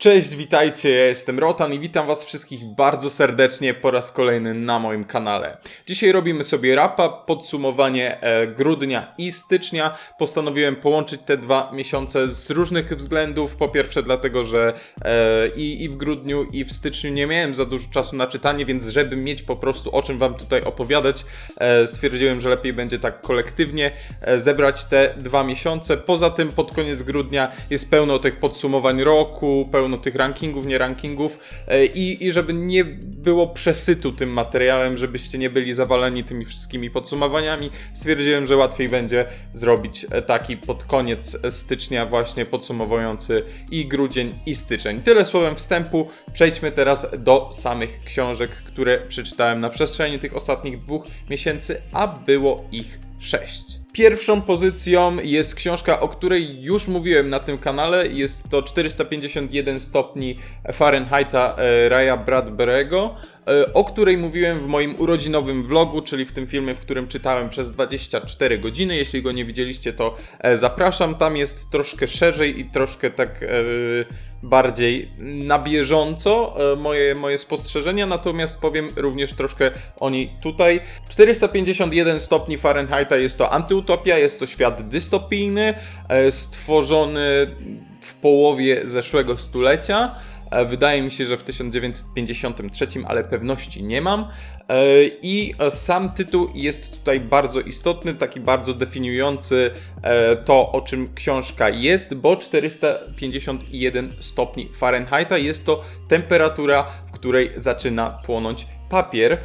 Cześć, witajcie, ja jestem Rotan i witam was wszystkich bardzo serdecznie po raz kolejny na moim kanale. Dzisiaj robimy sobie rapa, podsumowanie e, grudnia i stycznia. Postanowiłem połączyć te dwa miesiące z różnych względów. Po pierwsze dlatego, że e, i, i w grudniu i w styczniu nie miałem za dużo czasu na czytanie, więc żeby mieć po prostu o czym wam tutaj opowiadać, e, stwierdziłem, że lepiej będzie tak kolektywnie zebrać te dwa miesiące. Poza tym pod koniec grudnia jest pełno tych podsumowań roku, pełno tych rankingów, nie rankingów e, i, i żeby nie było przesytu tym materiałem, żebyście nie byli zawaleni tymi wszystkimi podsumowaniami, stwierdziłem, że łatwiej będzie zrobić e, taki pod koniec stycznia właśnie podsumowujący i grudzień i styczeń. Tyle słowem wstępu, przejdźmy teraz do samych książek, które przeczytałem na przestrzeni tych ostatnich dwóch miesięcy, a było ich 6. Pierwszą pozycją jest książka, o której już mówiłem na tym kanale. Jest to 451 stopni Fahrenheita e, Raya Bradbury'ego, o której mówiłem w moim urodzinowym vlogu, czyli w tym filmie, w którym czytałem przez 24 godziny. Jeśli go nie widzieliście, to e, zapraszam. Tam jest troszkę szerzej i troszkę tak bardziej na bieżąco moje, moje spostrzeżenia, natomiast powiem również troszkę o niej tutaj. 451 stopni Fahrenheita jest to antyutopia, jest to świat dystopijny, stworzony w połowie zeszłego stulecia. E, wydaje mi się, że w 1953, ale pewności nie mam. E, I sam tytuł jest tutaj bardzo istotny, taki bardzo definiujący e, to, o czym książka jest, bo 451 stopni Fahrenheita jest to temperatura, w której zaczyna płonąć papier.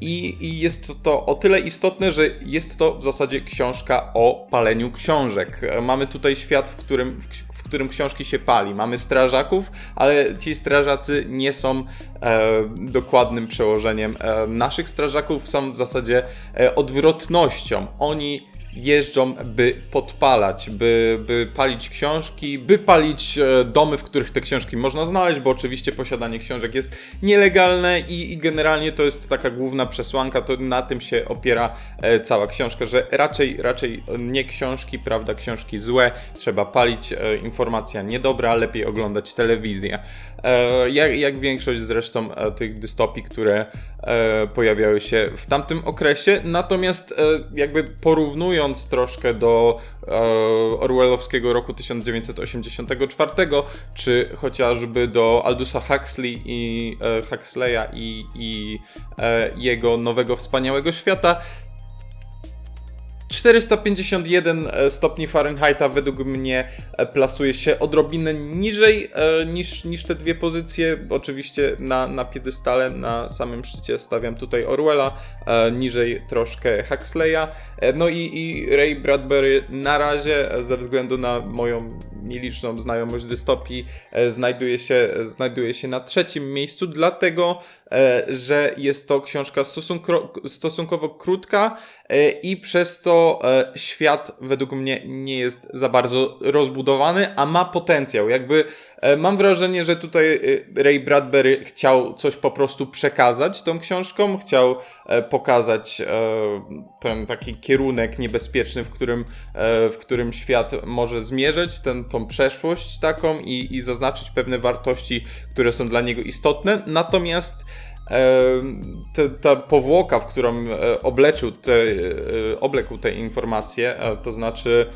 I, jest to o tyle istotne, że jest to w zasadzie książka o paleniu książek. Mamy tutaj świat, w którym, w którym książki się pali. Mamy strażaków, ale ci strażacy nie są e, dokładnym przełożeniem e, naszych strażaków, są w zasadzie e, odwrotnością. Oni jeżdżą, by podpalać, by, by palić książki, by palić e, domy, w których te książki można znaleźć, bo oczywiście posiadanie książek jest nielegalne i, i generalnie to jest taka główna przesłanka, to na tym się opiera e, cała książka, że raczej, raczej nie książki, prawda, książki złe, trzeba palić, e, informacja niedobra, lepiej oglądać telewizję. Jak, jak większość zresztą tych dystopii, które pojawiały się w tamtym okresie, natomiast jakby porównując nawiązując troszkę do e, Orwellowskiego roku 1984, czy chociażby do Aldusa Huxley i e, Huxleya i, i e, jego nowego wspaniałego świata, 451 e, stopni Fahrenheita według mnie e, plasuje się odrobinę niżej e, niż, niż te dwie pozycje. Oczywiście na, na piedestale, na samym szczycie stawiam tutaj Orwella, niżej troszkę Huxleya. No i, i Ray Bradbury na razie, ze względu na moją nieliczną znajomość dystopii, znajduje się, znajduje się na trzecim miejscu, dlatego że jest to książka stosunkowo krótka i przez to e, świat według mnie nie jest za bardzo rozbudowany, a ma potencjał. Jakby e, mam wrażenie, że tutaj e, Ray Bradbury chciał coś po prostu przekazać tą książką, chciał pokazać ten taki kierunek niebezpieczny, w którym, w którym świat może zmierzać, ten, tą przeszłość taką i, i zaznaczyć pewne wartości, które są dla niego istotne. Natomiast te, ta powłoka, w którą e, obleczył te, e, oblekł te informacje, e, to znaczy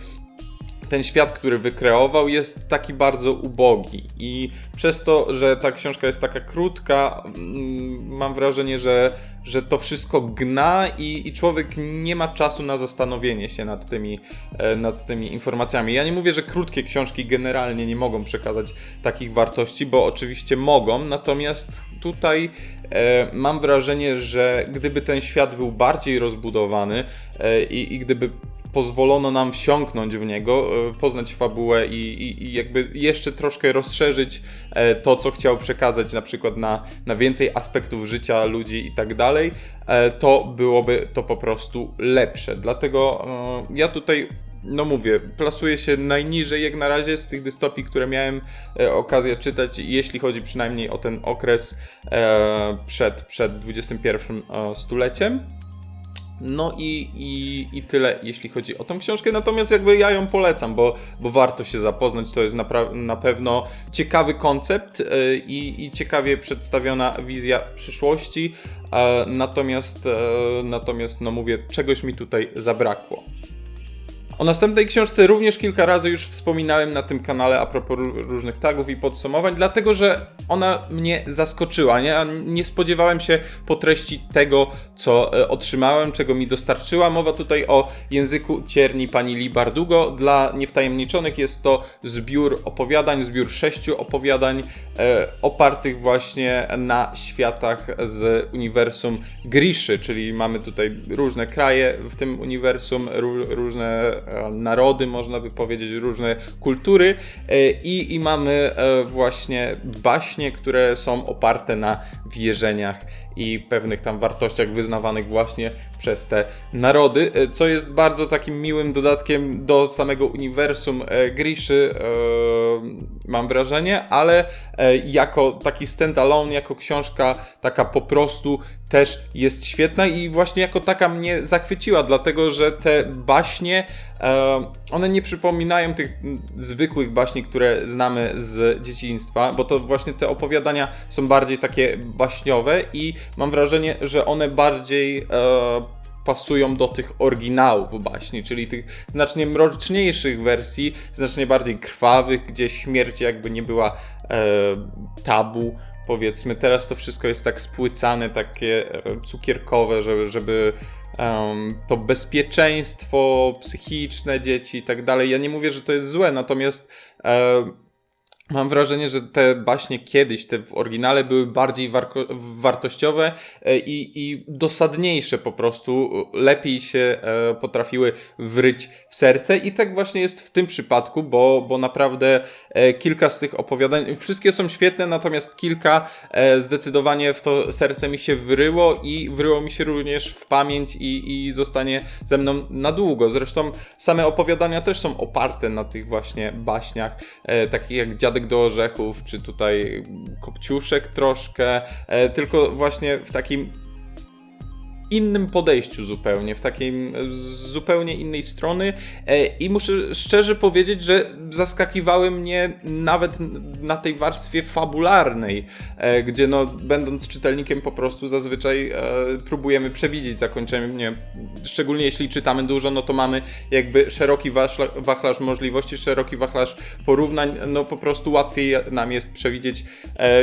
ten świat, który wykreował, jest taki bardzo ubogi. I przez to, że ta książka jest taka krótka, mm, mam wrażenie, że, że to wszystko gna i, i człowiek nie ma czasu na zastanowienie się nad tymi, nad tymi informacjami. Ja nie mówię, że krótkie książki generalnie nie mogą przekazać takich wartości, bo oczywiście mogą, natomiast tutaj mam wrażenie, że gdyby ten świat był bardziej rozbudowany e, i, i gdyby pozwolono nam wsiąknąć w niego, e, poznać fabułę i, i, i, jakby jeszcze troszkę rozszerzyć e, to, co chciał przekazać na przykład na, na więcej aspektów życia ludzi i tak dalej, e, to byłoby to po prostu lepsze. Dlatego ja tutaj no mówię, plasuje się najniżej jak na razie z tych dystopii, które miałem okazję czytać, jeśli chodzi przynajmniej o ten okres przed, przed XXI stuleciem. No i, i, i tyle, jeśli chodzi o tą książkę. Natomiast jakby ja ją polecam, bo, bo warto się zapoznać. To jest na, na pewno ciekawy koncept i, i ciekawie przedstawiona wizja przyszłości. E, natomiast, e, natomiast, no mówię, czegoś mi tutaj zabrakło. O następnej książce również kilka razy już wspominałem na tym kanale a propos różnych tagów i podsumowań, dlatego że ona mnie zaskoczyła. Nie, nie spodziewałem się po treści tego, co e, otrzymałem, czego mi dostarczyła. Mowa tutaj o języku cierni pani Li Bardugo. Dla niewtajemniczonych jest to zbiór opowiadań, zbiór sześciu opowiadań e, opartych właśnie na światach z uniwersum Griszy, czyli mamy tutaj różne kraje w tym uniwersum, różne narody, można by powiedzieć, różne kultury. E, i, i mamy e, właśnie baśnie, które są oparte na wierzeniach i pewnych tam wartościach wyznawanych właśnie przez te narody, co jest bardzo takim miłym dodatkiem do samego uniwersum Griszy, mam wrażenie, ale jako taki standalone, jako książka taka po prostu też jest świetna i właśnie jako taka mnie zachwyciła, dlatego że te baśnie, e, one nie przypominają tych zwykłych baśni, które znamy z dzieciństwa, bo to właśnie te opowiadania są bardziej takie baśniowe i mam wrażenie, że one bardziej e, pasują do tych oryginałów baśni, czyli tych znacznie mroczniejszych wersji, znacznie bardziej krwawych, gdzie śmierć jakby nie była e, tabu powiedzmy. Teraz to wszystko jest tak spłycane, takie e, cukierkowe, żeby, żeby um, to bezpieczeństwo psychiczne dzieci i tak dalej. Ja nie mówię, że to jest złe, natomiast um, Mam wrażenie, że te baśnie kiedyś, te w oryginale, były bardziej wartościowe e, i, i dosadniejsze po prostu, lepiej się e, potrafiły wryć w serce i tak właśnie jest w tym przypadku, bo, bo naprawdę e, kilka z tych opowiadań, wszystkie są świetne, natomiast kilka zdecydowanie w to serce mi się wryło i wryło mi się również w pamięć i, i zostanie ze mną na długo. Zresztą same opowiadania też są oparte na tych właśnie baśniach, takich jak Do orzechów, czy tutaj kopciuszek troszkę, e, tylko właśnie w takim innym podejściu zupełnie, w takiej zupełnie innej strony e, i muszę szczerze powiedzieć, że zaskakiwały mnie nawet na tej warstwie fabularnej, e, gdzie no będąc czytelnikiem po prostu zazwyczaj e, próbujemy przewidzieć zakończenie, szczególnie jeśli czytamy dużo, no to mamy jakby szeroki wachlarz możliwości, szeroki wachlarz porównań, no po prostu łatwiej nam jest przewidzieć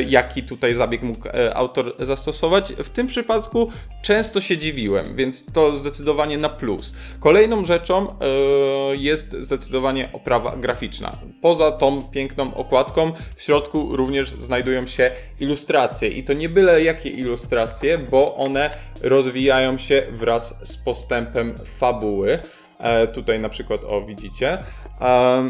jaki tutaj zabieg mógł autor zastosować. W tym przypadku często się się dziwiłem, więc to zdecydowanie na plus. Kolejną rzeczą yy, jest zdecydowanie oprawa graficzna. Poza tą piękną okładką, w środku również znajdują się ilustracje. I to nie byle jakie ilustracje, bo one rozwijają się wraz z postępem fabuły. E, tutaj na przykład, o widzicie. E,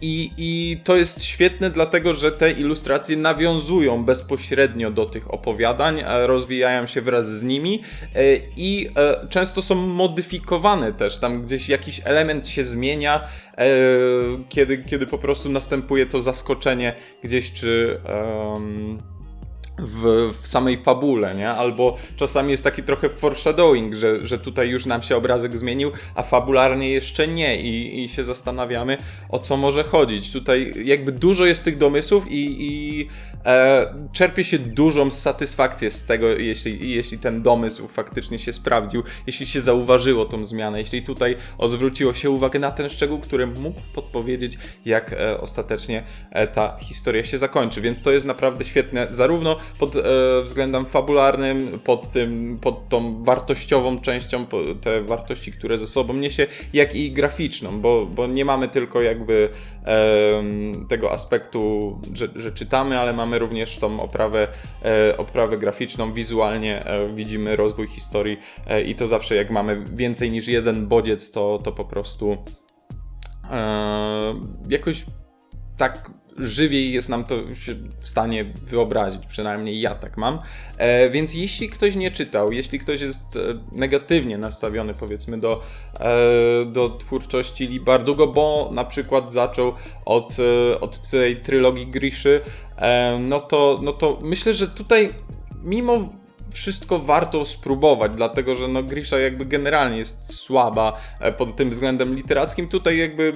i, I to jest świetne, dlatego że te ilustracje nawiązują bezpośrednio do tych opowiadań, e, rozwijają się wraz z nimi e, i e, często są modyfikowane też. Tam gdzieś jakiś element się zmienia, kiedy, kiedy po prostu następuje to zaskoczenie gdzieś, czy. Um w, w, samej fabule, nie? Albo czasami jest taki trochę foreshadowing, że, że tutaj już nam się obrazek zmienił, a fabularnie jeszcze nie i, i się zastanawiamy, o co może chodzić. Tutaj jakby dużo jest tych domysłów i, i e, czerpie się dużą satysfakcję z tego, jeśli, jeśli ten domysł faktycznie się sprawdził, jeśli się zauważyło tą zmianę, jeśli tutaj zwróciło się uwagę na ten szczegół, który mógł podpowiedzieć, jak e, ostatecznie e, ta historia się zakończy. Więc to jest naprawdę świetne, zarówno pod e, względem fabularnym, pod tym, pod tą wartościową częścią, te wartości, które ze sobą niesie, jak i graficzną, bo, bo nie mamy tylko jakby e, tego aspektu, że, że, czytamy, ale mamy również tą oprawę, e, oprawę graficzną, wizualnie e, widzimy rozwój historii e, i to zawsze jak mamy więcej niż jeden bodziec, to, to po prostu e, jakoś tak żywiej jest nam to w stanie wyobrazić, przynajmniej ja tak mam. E, więc jeśli ktoś nie czytał, jeśli ktoś jest e, negatywnie nastawiony powiedzmy do, e, do twórczości Lee Bardugo, bo na przykład zaczął od, e, od tej trylogii Griszy, e, no, to, no to myślę, że tutaj mimo wszystko warto spróbować, dlatego że no Grisha jakby generalnie jest słaba e, pod tym względem literackim. Tutaj jakby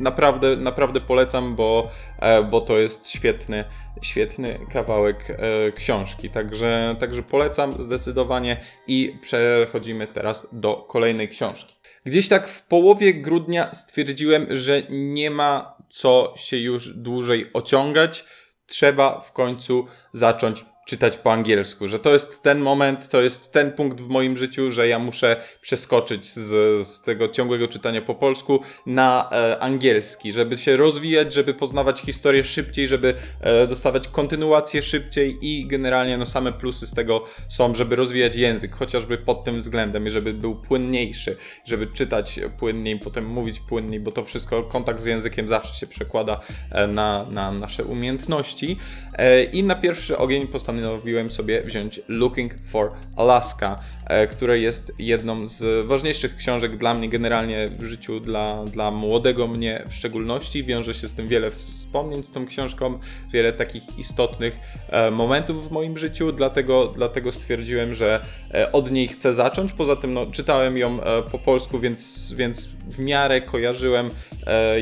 naprawdę, naprawdę polecam, bo, e, bo to jest świetny, świetny kawałek e, książki. Także, także polecam zdecydowanie i przechodzimy teraz do kolejnej książki. Gdzieś tak w połowie grudnia stwierdziłem, że nie ma co się już dłużej ociągać. Trzeba w końcu zacząć czytać po angielsku, że to jest ten moment, to jest ten punkt w moim życiu, że ja muszę przeskoczyć z, z tego ciągłego czytania po polsku na e, angielski, żeby się rozwijać, żeby poznawać historię szybciej, żeby e, dostawać kontynuację szybciej i generalnie no same plusy z tego są, żeby rozwijać język, chociażby pod tym względem, i żeby był płynniejszy, żeby czytać płynniej, potem mówić płynniej, bo to wszystko, kontakt z językiem zawsze się przekłada e, na, na nasze umiejętności. E, I na pierwszy ogień postanowiłem postanowiłem sobie wziąć Looking for Alaska, e, które jest jedną z ważniejszych książek dla mnie generalnie w życiu, dla, dla młodego mnie w szczególności. Wiąże się z tym wiele wspomnień z tą książką, wiele takich istotnych e, momentów w moim życiu, dlatego, dlatego stwierdziłem, że e, od niej chcę zacząć. Poza tym no, czytałem ją po polsku, więc, więc w miarę kojarzyłem,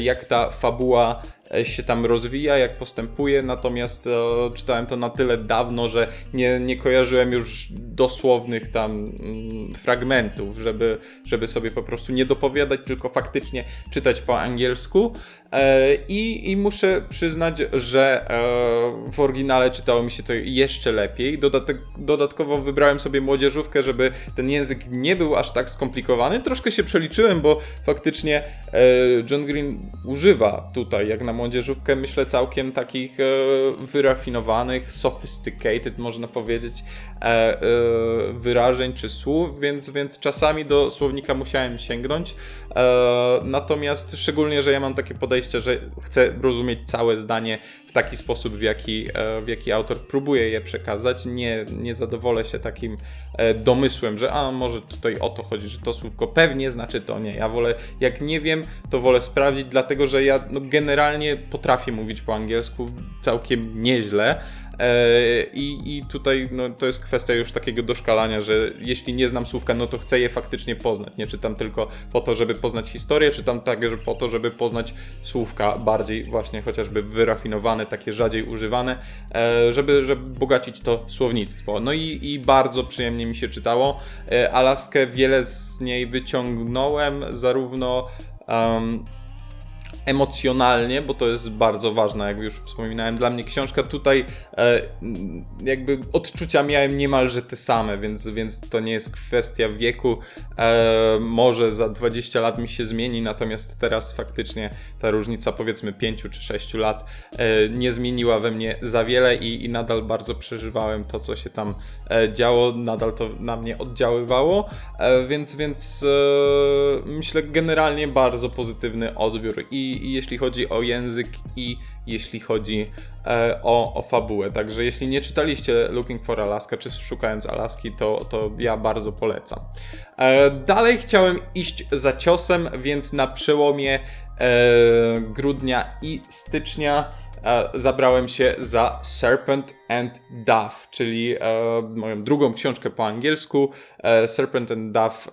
jak ta fabuła się tam rozwija, jak postępuje, natomiast e, czytałem to na tyle dawno, że nie, nie kojarzyłem już dosłownych tam mm, fragmentów, żeby, żeby sobie po prostu nie dopowiadać, tylko faktycznie czytać po angielsku. E, I, I muszę przyznać, że e, w oryginale czytało mi się to jeszcze lepiej. Dodatek, dodatkowo wybrałem sobie młodzieżówkę, żeby ten język nie był aż tak skomplikowany. Troszkę się przeliczyłem, bo faktycznie e, John Green używa tutaj, jak na młodzieżówkę, myślę, całkiem takich wyrafinowanych, sophisticated, można powiedzieć, wyrażeń czy słów, więc, więc czasami do słownika musiałem sięgnąć. Natomiast szczególnie, że ja mam takie podejście, podejście, że chcę rozumieć całe zdanie w taki sposób, w jaki, e, w jaki autor próbuje je przekazać. Nie, nie zadowolę się takim e, domysłem, że a może tutaj o to chodzi, że to słówko pewnie znaczy to nie. Ja wolę, jak nie wiem, to wolę sprawdzić, dlatego że ja no, generalnie potrafię mówić po angielsku całkiem nieźle. E, I, I tutaj no, to jest kwestia już takiego doszkalania, że jeśli nie znam słówka, no to chcę je faktycznie poznać. Nie czytam tylko po to, żeby poznać historię, czytam także po to, żeby poznać słówka bardziej właśnie chociażby wyrafinowane, takie rzadziej używane, e, żeby, żeby bogacić to słownictwo. No i, i bardzo przyjemnie mi się czytało. E, Alaskę wiele z niej wyciągnąłem, zarówno um, emocjonalnie, bo to jest bardzo ważne, jak już wspominałem. Dla mnie książka tutaj e, jakby odczucia miałem niemalże te same, więc, więc to nie jest kwestia wieku. E, może za 20 lat mi się zmieni, natomiast teraz faktycznie ta różnica powiedzmy 5 czy 6 lat e, nie zmieniła we mnie za wiele i, i nadal bardzo przeżywałem to, co się tam działo, nadal to na mnie oddziaływało, więc, więc myślę generalnie bardzo pozytywny odbiór i i, jeśli chodzi o język, i jeśli chodzi e, o, o fabułę. Także jeśli nie czytaliście Looking for Alaska, czy Szukając Alaski, to, to ja bardzo polecam. E, dalej chciałem iść za ciosem, więc na przełomie e, grudnia i stycznia zabrałem się za Serpent and Dove, czyli e, moją drugą książkę po angielsku. E, Serpent and Dove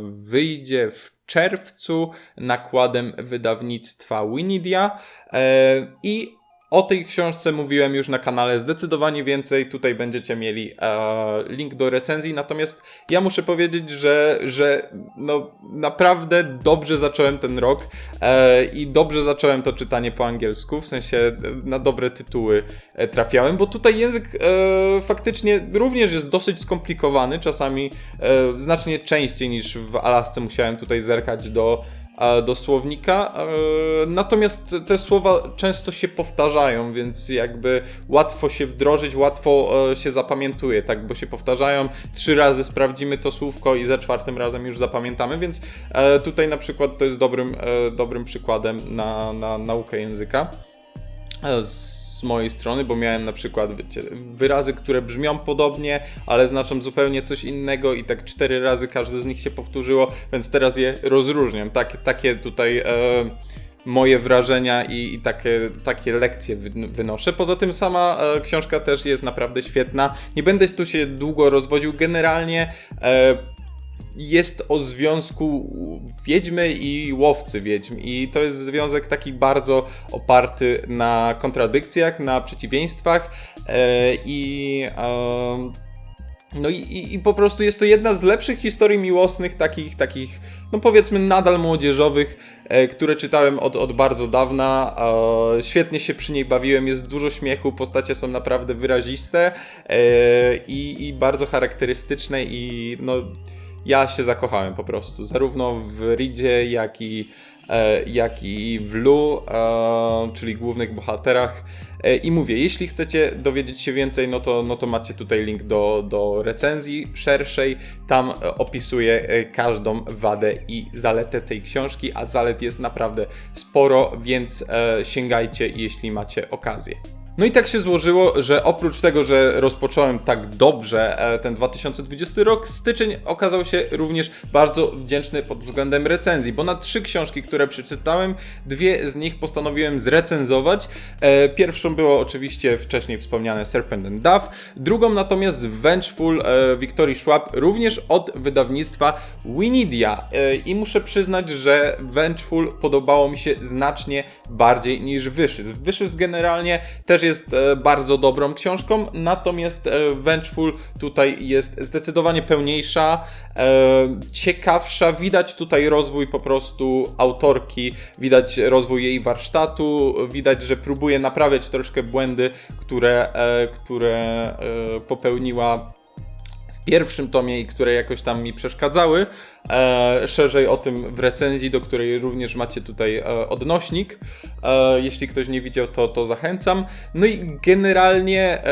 wyjdzie w czerwcu nakładem wydawnictwa Winidia e, i o tej książce mówiłem już na kanale zdecydowanie więcej. Tutaj będziecie mieli e, link do recenzji. Natomiast ja muszę powiedzieć, że, że no, naprawdę dobrze zacząłem ten rok e, i dobrze zacząłem to czytanie po angielsku. W sensie na dobre tytuły e, trafiałem, bo tutaj język e, faktycznie również jest dosyć skomplikowany. Czasami e, znacznie częściej niż w Alasce musiałem tutaj zerkać do do słownika. E, natomiast te słowa często się powtarzają, więc jakby łatwo się wdrożyć, łatwo e, się zapamiętuje, tak, bo się powtarzają. Trzy razy sprawdzimy to słówko i za czwartym razem już zapamiętamy, więc e, tutaj na przykład to jest dobrym, dobrym przykładem na, na naukę języka mojej strony, bo miałem na przykład wiecie, wyrazy, które brzmią podobnie, ale znaczą zupełnie coś innego i tak cztery razy każde z nich się powtórzyło, więc teraz je rozróżniam. Tak, takie tutaj e, moje wrażenia i, i takie, takie lekcje wy, wynoszę. Poza tym sama e, książka też jest naprawdę świetna. Nie będę tu się długo rozwodził. Generalnie e, jest o związku wiedźmy i łowcy wiedźm. I to jest związek taki bardzo oparty na kontradykcjach, na przeciwieństwach e, i. E, no i, i, po prostu jest to jedna z lepszych historii miłosnych, takich, takich no powiedzmy nadal młodzieżowych, e, które czytałem od, od bardzo dawna. Świetnie się przy niej bawiłem, jest dużo śmiechu, postacie są naprawdę wyraziste i, i bardzo charakterystyczne i no ja się zakochałem po prostu, zarówno w Ridzie, jak i, e, jak i w Lu, e, czyli głównych bohaterach. E, I mówię, jeśli chcecie dowiedzieć się więcej, no to, no to macie tutaj link do, do recenzji szerszej. Tam opisuję każdą wadę i zaletę tej książki, a zalet jest naprawdę sporo, więc sięgajcie, jeśli macie okazję. No i tak się złożyło, że oprócz tego, że rozpocząłem tak dobrze e, ten 2020 rok, styczeń okazał się również bardzo wdzięczny pod względem recenzji, bo na trzy książki, które przeczytałem, dwie z nich postanowiłem zrecenzować. E, pierwszą było oczywiście wcześniej wspomniane Serpent and Dove, drugą natomiast Vengeful e, Victorii Schwab, również od wydawnictwa Winidia. I muszę przyznać, że Vengeful podobało mi się znacznie bardziej niż Wyszys. Wyszys generalnie też jest jest e, bardzo dobrą książką, natomiast e, Vengeful tutaj jest zdecydowanie pełniejsza, e, ciekawsza. Widać tutaj rozwój po prostu autorki, widać rozwój jej warsztatu, widać, że próbuje naprawiać troszkę błędy, które, które popełniła pierwszym tomie i które jakoś tam mi przeszkadzały. E, szerzej o tym w recenzji, do której również macie tutaj e, odnośnik. E, jeśli ktoś nie widział, to, to zachęcam. No i generalnie e,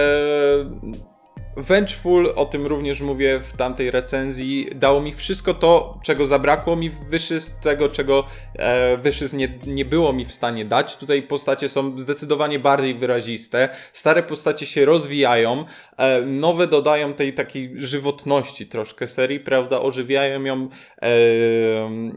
Vengeful, o tym również mówię w tamtej recenzji, dało mi wszystko to, czego zabrakło mi w tego, czego e, Wyszys nie, nie było mi w stanie dać. Tutaj postacie są zdecydowanie bardziej wyraziste, stare postacie się rozwijają, e, nowe dodają tej takiej żywotności troszkę serii, prawda, ożywiają ją e,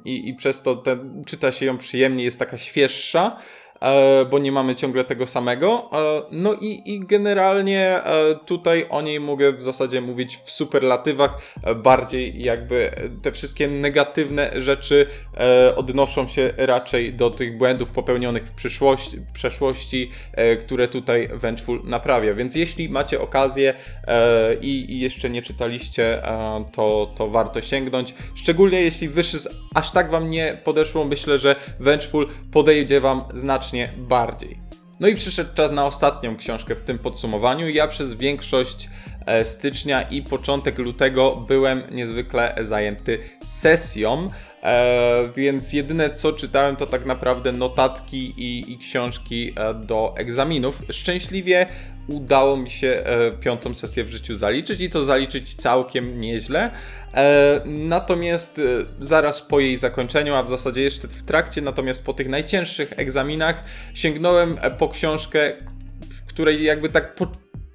i, i przez to czyta się ją przyjemnie, jest taka świeższa. E, bo nie mamy ciągle tego samego. E, no i, i generalnie e, tutaj o niej mogę w zasadzie mówić w superlatywach, bardziej jakby te wszystkie negatywne rzeczy odnoszą się raczej do tych błędów popełnionych w przyszłości, przeszłości, które tutaj Vengeful naprawia. Więc jeśli macie okazję i, jeszcze nie czytaliście, to, to warto sięgnąć. Szczególnie jeśli wyższy aż tak wam nie podeszło, myślę, że Vengeful podejdzie wam znacznie znacznie bardziej. No i przyszedł czas na ostatnią książkę w tym podsumowaniu. Ja przez większość stycznia i początek lutego byłem niezwykle zajęty sesją, e, więc jedyne co czytałem to tak naprawdę notatki i, i książki e, do egzaminów. Szczęśliwie udało mi się e, piątą sesję w życiu zaliczyć i to zaliczyć całkiem nieźle. E, natomiast e, zaraz po jej zakończeniu, a w zasadzie jeszcze w trakcie, natomiast po tych najcięższych egzaminach sięgnąłem po książkę, której jakby tak po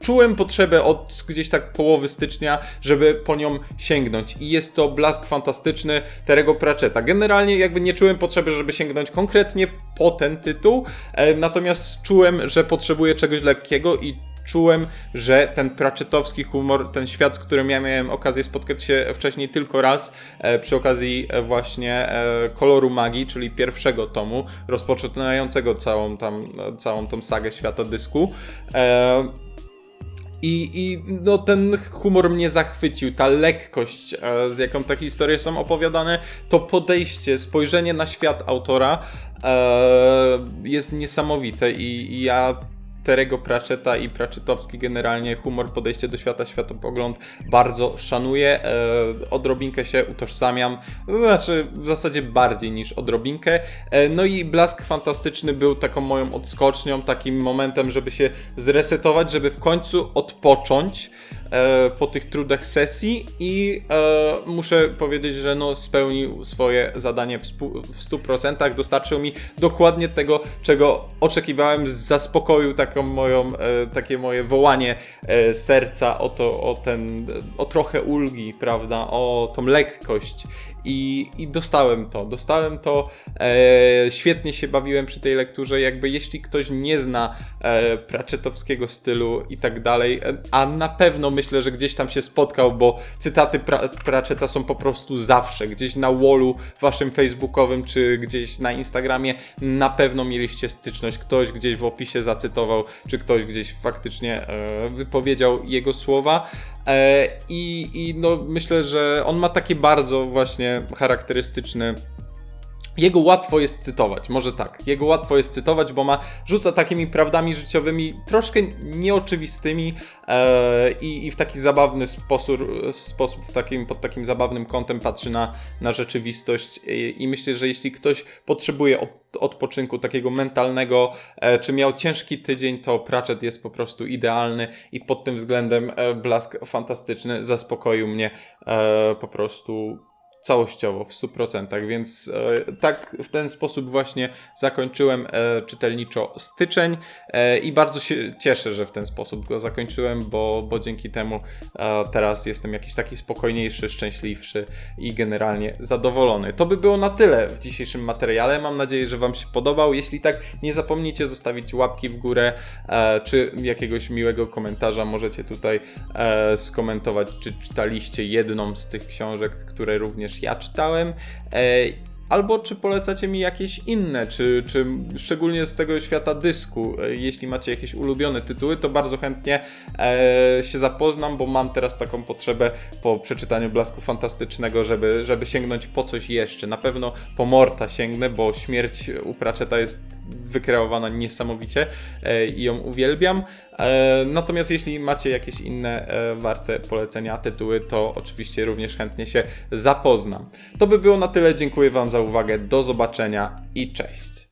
czułem potrzebę od gdzieś tak połowy stycznia, żeby po nią sięgnąć. I jest to Blask Fantastyczny Terego Pratchetta. Generalnie jakby nie czułem potrzeby, żeby sięgnąć konkretnie po ten tytuł, e, natomiast czułem, że potrzebuję czegoś lekkiego i czułem, że ten Pratchettowski humor, ten świat, z którym ja miałem okazję spotkać się wcześniej tylko raz, e, przy okazji e, właśnie Koloru Magii, czyli pierwszego tomu, rozpoczynającego całą tam, całą tą sagę świata dysku. I, I no, ten humor mnie zachwycił, ta lekkość, e, z jaką te historie są opowiadane, to podejście, spojrzenie na świat autora e, jest niesamowite i, i ja Terego Pratchetta i Pratchettowski generalnie humor, podejście do świata, światopogląd bardzo szanuję. E, odrobinkę się utożsamiam, znaczy w zasadzie bardziej niż odrobinkę. E, no i Blask Fantastyczny był taką moją odskocznią, takim momentem, żeby się zresetować, żeby w końcu odpocząć e, po tych trudach sesji i e, muszę powiedzieć, że no spełnił swoje zadanie w, w 100%. Dostarczył mi dokładnie tego, czego oczekiwałem, zaspokoił taką moją, e, takie moje wołanie e, serca o to, o ten, o trochę ulgi, prawda, o tą lekkość i, i dostałem to, dostałem to, e, świetnie się bawiłem przy tej lekturze, jakby jeśli ktoś nie zna e, Pratchettowskiego stylu i tak dalej, e, a na pewno myślę, że gdzieś tam się spotkał, bo cytaty pra, Pratchetta są po prostu zawsze, gdzieś na wallu waszym facebookowym, czy gdzieś na Instagramie, na pewno mieliście styczność, ktoś gdzieś w opisie zacytował, czy ktoś gdzieś faktycznie e, wypowiedział jego słowa, I, I no, myślę, że on ma takie bardzo właśnie charakterystyczny. Jego łatwo jest cytować, może tak. Jego łatwo jest cytować, bo ma rzuca takimi prawdami życiowymi troszkę nieoczywistymi e, i, i w taki zabawny sposób, sposób w takim, pod takim zabawnym kątem patrzy na, na rzeczywistość. I, I myślę, że jeśli ktoś potrzebuje od, odpoczynku takiego mentalnego, e, czy miał ciężki tydzień, to Pratchett jest po prostu idealny i pod tym względem e, Blask fantastyczny zaspokoił mnie e, po prostu całościowo w 100%, więc e, tak w ten sposób właśnie zakończyłem e, czytelniczo styczeń e, i bardzo się cieszę, że w ten sposób go zakończyłem, bo, bo dzięki temu teraz jestem jakiś taki spokojniejszy, szczęśliwszy i generalnie zadowolony. To by było na tyle w dzisiejszym materiale. Mam nadzieję, że Wam się podobał. Jeśli tak, nie zapomnijcie zostawić łapki w górę czy jakiegoś miłego komentarza. Możecie tutaj skomentować, czy czytaliście jedną z tych książek, które również ja czytałem. E, Albo czy polecacie mi jakieś inne, czy, czy szczególnie z tego świata dysku. E, Jeśli macie jakieś ulubione tytuły, to bardzo chętnie e, się zapoznam, bo mam teraz taką potrzebę po przeczytaniu Blasku Fantastycznego, żeby, żeby sięgnąć po coś jeszcze. Na pewno po Morta sięgnę, bo śmierć u Pratchetta jest wykreowana niesamowicie e, i ją uwielbiam. E, Natomiast jeśli macie jakieś inne e, warte polecenia tytuły, to oczywiście również chętnie się zapoznam. To by było na tyle. Dziękuję Wam za uwagę. Do zobaczenia i cześć.